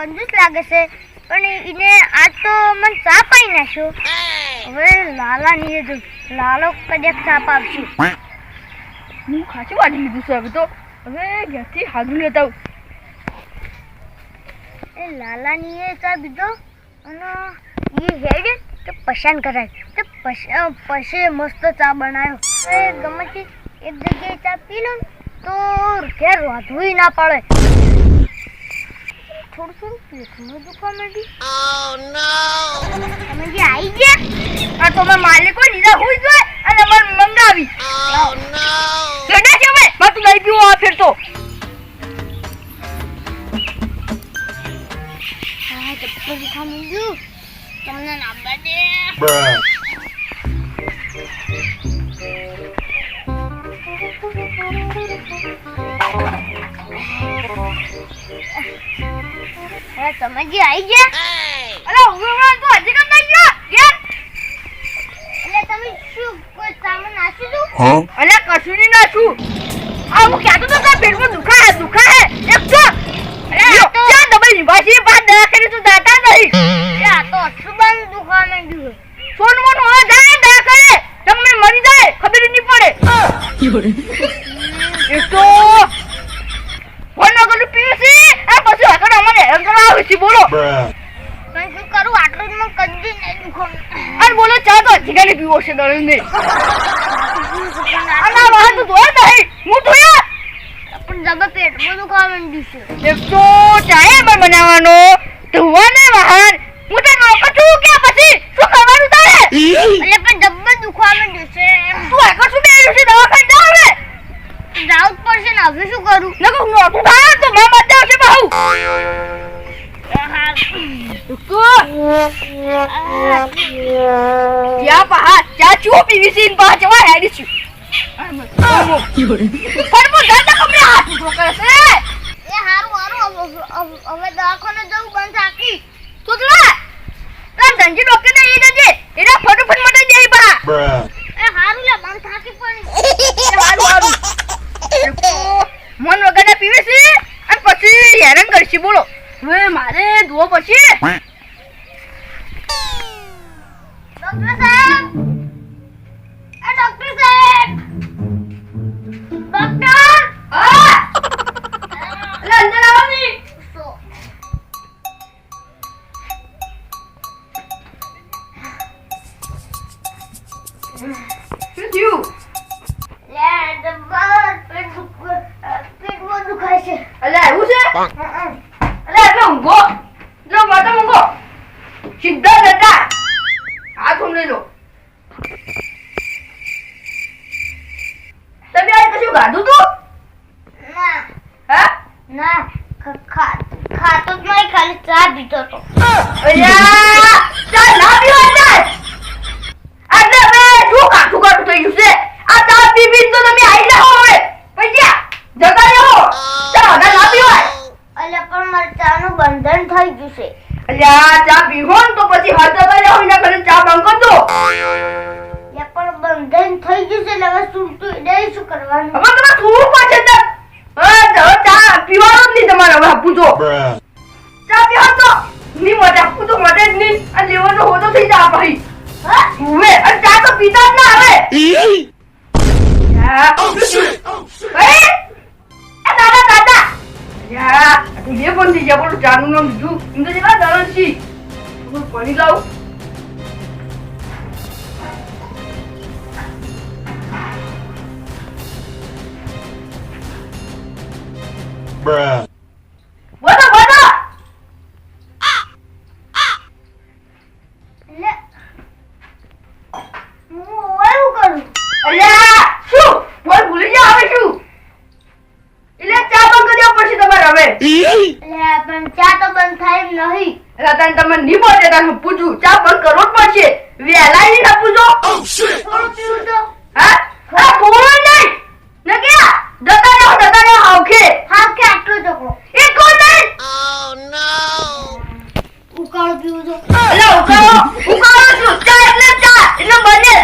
કંજૂસ લાગે છે પણ એને આજ તો મને સાપ આવી નાખ્યો. હવે લાલા ની જો લાલો કદાચ સાપ પાવશે હું ખાસી વાળી લીધું છે હવે તો. હવે ઘેરથી હાજુ લેતા એ લાલા ની એ ચા પીધો અને એ હેડ તો પસંદ કરાય. તો પછી મસ્ત ચા બનાવ્યો એ ગમે એક જગ્યાએ ચા પી લો તો ઘેર વાંધવું ના પડે. થોડું થોડું પેટમાં દુખવા માંડ્યું તમે જે આવી ગયા? આ તો મારા માલિકો લીધા હું જ અને મને મંગાવી. ગડા છે હવે. માં તું લઈ પીવું આ ફેર તો. હા દુખવા માંડ્યું તમને ના બને Bruh. હવે તમે જે આવી ગયા? અરે ઊંઘમાં તો હજી કેમ નહીં ગયો ઘેર. એટલે તમે શું કોઈ સામાન નાખી દઉં Huh? કશું નહીં નાખું આ હું કહેતો તો તારા પેટમાં દુખા હે દુખા હે એક તો અરે આ તો- ક્યાં દબાઈ નિભાસી બાદ દવાખાને તું દાતા નહીં. આ તો અસુબાન દુખવા માંડ્યું સોન મોન હોય જાય તમને મરી જાય ખબર નહીં પડે. એક તો ફોન ન કરું પીસી આ પછી આગળ અમને હેરાન કરવા આવે છે બોલો. પણ શું કરું? આટલું જ મને કદી નહીં દુખવા અને બોલો ચા તો કાલે પીવો છે દરરોજ નહીં અને આ વાહન ધોયા નહીં. હું ધોયા. પણ જબર પેટમાં દુખવા માંડ્યું છે. એક તો ચાય પણ બનાવવાનો ધોવાને વાહન હું તો નોકર છું કે પછી શું કરવાનું તારે એટલે પણ જબર દુખવા માંડ્યું છે તું આગળ શું બેઠું છે દવાખાને જા હવે જાવું જ પડશે ને હવે શું કરું નકર નોતું થાય તો માં મત આવશે બહુ એક તો ચા પહા ચા ચૂ પીવી છે પા જવા હેડી છું પણ હું જાતા કમરે હાથ ઊભો કરે છે એ હારું હારું હવે- હવે- હવે દવાખાને જવું બંધ રાખી સુધરા તાર ધનજી ડોક્ટર ને એ જજે એના ફટોફટ મટાઈ દે બા. એ હારું લે બંધ ગયું છે. અલ્યા ચા પીવો ને તો પછી હાથ જગા જાવ એના ઘરે ચા બંધ કર દો. પણ બંધન થઈ ગયું છે એટલે હવે સુલતું નહીં શું કરવાનું? હવે તમે થોડું પાછે તો ચા પીવાનો જ નહીં તમારે હવે આપું તો. ચા પીવા તો? નહીં મજા આપું તો મજા જ નહીં. અને લેવાનો હોતો થઈ જા ભાઈ. હા? હવે અને ચા તો પીતા જ ના આવે યા ભાઈ દાદા દાદા. યા આ તો બે પણ થઈ ગયા બોલો ચાનું નામ લીધું. એમ તો જેવા દરજ છી. હું પાણી લાવું. Bruh. હું એવું કરું? અલ્યા શું બોલ ભૂલી જા હવે શું એટલે ચા બંધ કરી પડશે તમારે હવે એટલે પણ ચા તો બંધ થાય એમ નહીં. રતન તમે નહીં બોલે તને પૂછું ચા પણ કરવો જ પડશે. વહેલા નહીં ના પૂછો. થોડું હા? આ નહીં. ને ક્યાં જતા રહો જતા રહો આવખે હા કે આટલો જકો એ કોણ નહીં ઓ નો ઉકાળો પીવું તો. એટલે ઉકાળો. ઉકાળો છું. ચા એટલે ચા. એટલે બને.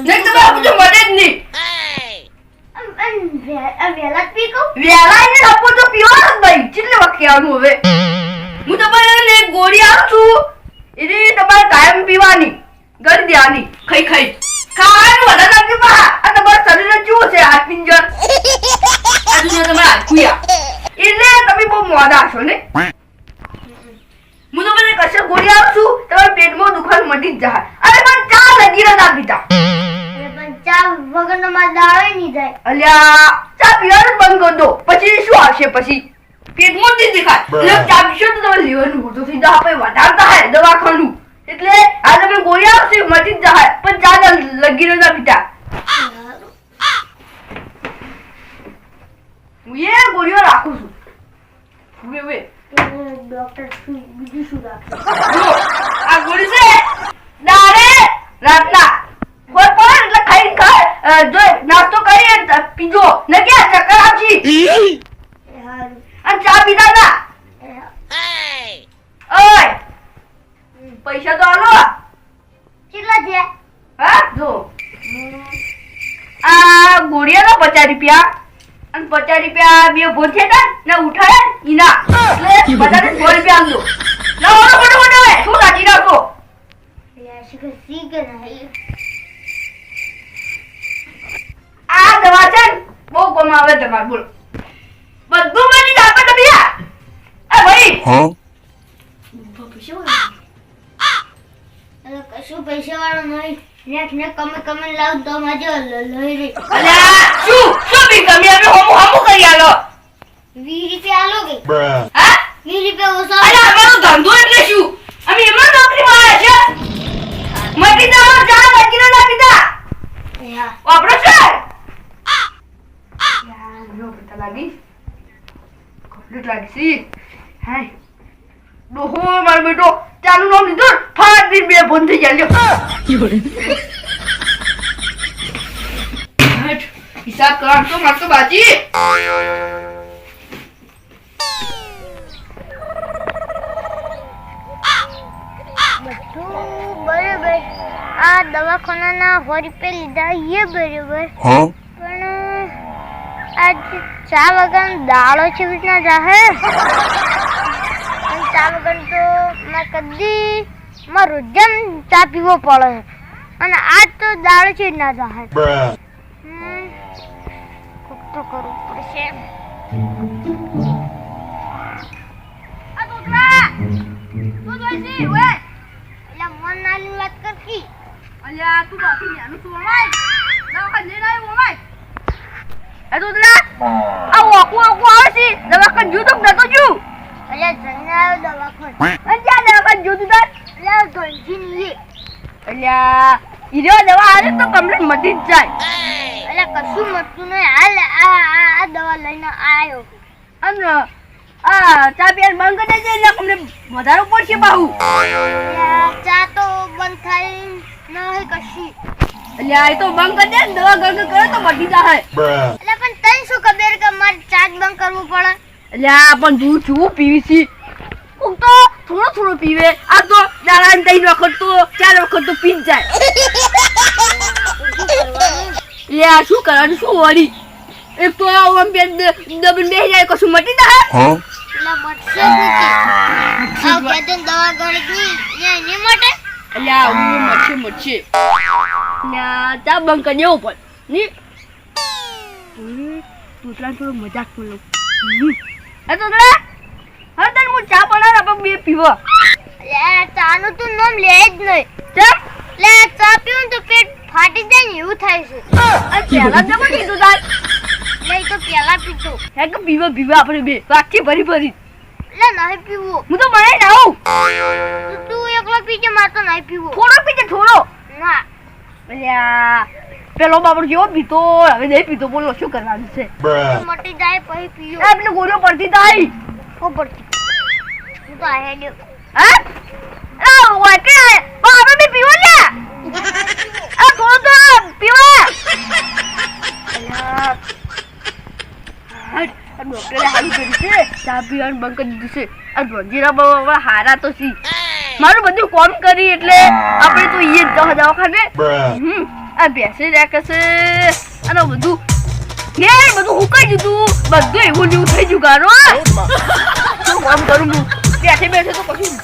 નહીં તમે પૂછો મને જ નહીં. આમ- આમ વે- આમ વહેલા જ પી કહું વહેલા આવનું હવે. હું તમારે ગોળી આવું છું. એ તમારે કાયમ પીવાની ગરી દેવાની ખાઈ ખાઈ. ખાવાનું વધારે નાખજો પા. આ તમારા શરીરને શું છે હાથ પિંજર? આ દુનિયા તમારા એટલે તમે બહુ મોડા છો ને? હું તમને કશે ગોળી આવું છું તમારા પેટમાં દુખાવો મટી જ જાય. અરે પણ ચા લગીરા ના પીતા ચા વગરનો માર દાળે નહીં જાય. અલ્યા ચા પીવાનું બંધ કરી દો. પછી શું આવશે પછી? પેટમાં જ દેખાય. બરાબર. એટલે ચા તો તમે લેવાનું મોટું થઈ જાય. આપણે વધારતા હે દવાખાનું. એટલે આ તમે ગોળી આવશે મટી જ જાય. પણ ચા ના લગી રહ્યો પીતા હું એ ગોળીઓ રાખું છું. વે વે ડોક્ટર બીજું શું રાખે આ ગોળી છે દાડે રાતના. કોઈ પણ એટલે ખાઈ ખાય. જો નાસ્તો કરી અ, પીજો. ને ક્યાં ચક્કર આવશે ચા પીતા હતા? ઓય! પૈસા તો આલો. કેટલા છે હા જો. આ ગોળિયાનો પચાસ રૂપિયા. અને પચાસ રૂપિયા બે ભોજ છે ને ને ઉઠાડે ને ઈના એટલે બધાને સો રૂપિયા આલજો ના ઓલો મોટો મોટો હે શું સાચી રાખો યાર શીખે સી કે નહીં આ દવા છે ને બહુ કમાવે તમારે બોલો બધું બની જાય પણ તમે આ એ ભાઈ Huh? ધંધો શું અમે એમાં નોકરી આવ્યા છે મટી જાઓ ચા લગીને ના વાપરો છે યાર નો લાગી કમ્પ્લીટ લાગી સી ડોહો મારો બેટો ચાલુ નામ લીધું ને, ફાટ દઈને બે બંધ થઈ હટ, હિસાબ કર તો માર તો બાજી બરાબર. આ દવાખાનાના સો રૂપિયા લીધા એ બરાબર? પણ આજ ચા વગર દાળો છે રીતના જાહે? કદી માં રોજમ ચા પીવો પડે અને આજ તો દાળો છે જ ના જાહે Bruh. હમ, કોક તો કરવું પડશે આ છોકરા શું જોઈ છે ઓય એટલે મન નાની વાત કરતી અલ્યા તું બાકી ન્યાનું છું ઓમાય દવાખાને લઈને આવ્યો ઓમાય એ તો તલા આ ઓકુ ઓકુ આવે છે દવાખાને જો તો નતો જો એટલે જઈને આવ્યો દવાખાને. અને જ્યાં દવાખાને જો તું. તાર એટલે ધોઈથી નહીં અલ્યા ઈરો દવા આલે તો કમ્પ્લીટ મટી જ જાય. એટલે કશું મળતું નહીં. હાલ આ આ આ દવા લઈને આવ્યો અને આ ચા પીવાનું બંધ કરી દેજે એટલે અમને વધારે પડશે બાહુ એટલે ચા તો બંધ થાય નહીં કશી. એટલે એ તો બંધ કરી દે દવા ગંગ કરે તો મટી જાય. એટલે પણ તને શું ખબર કે મારે ચા બંધ કરવું પડે? અલ્યા પણ તું શું પીવી છી. હું તો થોડો થોડો પીવે. આ તો દાડાને ત્રણ વખત તો ચાર વખત તો પી જાય. શું કરવાનું લ્યા શું કરવાનું? શું વળી? એક તો આમ બે દબન બેસી જાય કશું મટી જાય મટશે આ ને અલ્યા હું મરશે મરશે. લ્યા ચા બંધ કરી દેવો પણ. ની. થોડો મજાક બોલો. હે તૂટલા હવે તને હું ચા બનાવ આપણે બે પીવો. એટલે ચાનું તું નામ લે જ નહીં. ચા? એટલે ચા પીવું તો પેટ ફાટી જાય ને એવું થાય છે. આ પહેલા પણ તાર. એટલે તો પેલા પીતો હે કે પીવા પીવા આપણે બે. વાકી ભરી ભરી. એટલે નહીં પીવું. હું તો બનાવી ના તું એકલો પીજે મારે તો નહીં પીવું. થોડો પીજે થોડો. ના. અલ્યા. પેલો બાબરો જેવો પીતો હવે નહીં પીતો બોલો શું કરવાનું છે. મટી જાય પછી પીયો. એ પેલી ગોળીઓ પડતી તાઈ પડતી? હું તો આ હેડ્યો હા? આ વાકે બાબા બી પીવો લે આ થોડો તો પીવા. અલ્યા. હટ. આ ડોક્ટરે હારું કરી છે. ચા પીવાનું બંધ કરી દીધું છે. આ રોજીરા બાબા હારા તો સી મારું બધું કોમ કરી એટલે આપણે તો ઈએ દવા દવાખાને. હમ આ બેસી રહ્યા કશે અને બધું ને બધું હુકાઈ દીધું બધું એવું એવું થઈ ગયું ગારો શું કામ કરું હું? બેઠે બેઠે તો કશું